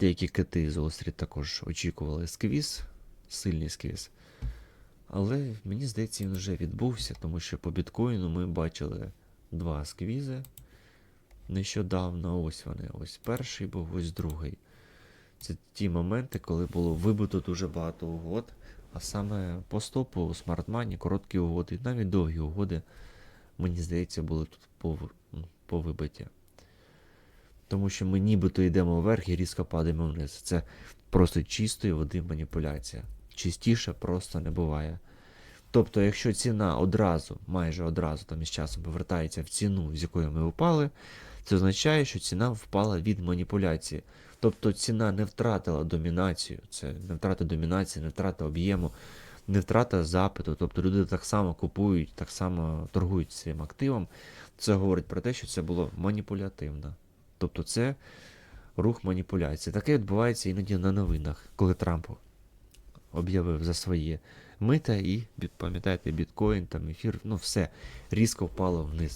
Деякі кити з Уолл-стріт також очікували сквіз, сильний сквіз. Але мені здається, він вже відбувся, тому що по біткоїну ми бачили два сквізи нещодавно. Ось вони. Ось перший був, ось другий. Це ті моменти, коли було вибито дуже багато угод. А саме по стопу, у смартмані, короткі угоди, навіть довгі угоди, мені здається, були тут пов... повибиті. Тому що ми нібито йдемо вверх і різко падаємо вниз. Це просто чистої води маніпуляція. Чистіше просто не буває. Тобто, якщо ціна одразу, майже одразу там із часом повертається в ціну, з якої ми впали, це означає, що ціна впала від маніпуляції. Тобто ціна не втратила домінацію, це не втрата домінації, не втрата об'єму, не втрата запиту. Тобто люди так само купують, так само торгують цим активом. Це говорить про те, що це було маніпулятивно. Тобто це рух маніпуляції. Таке відбувається іноді на новинах, коли Трамп об'явив за своє мита і, пам'ятаєте, біткоін, там ефір, ну все різко впало вниз.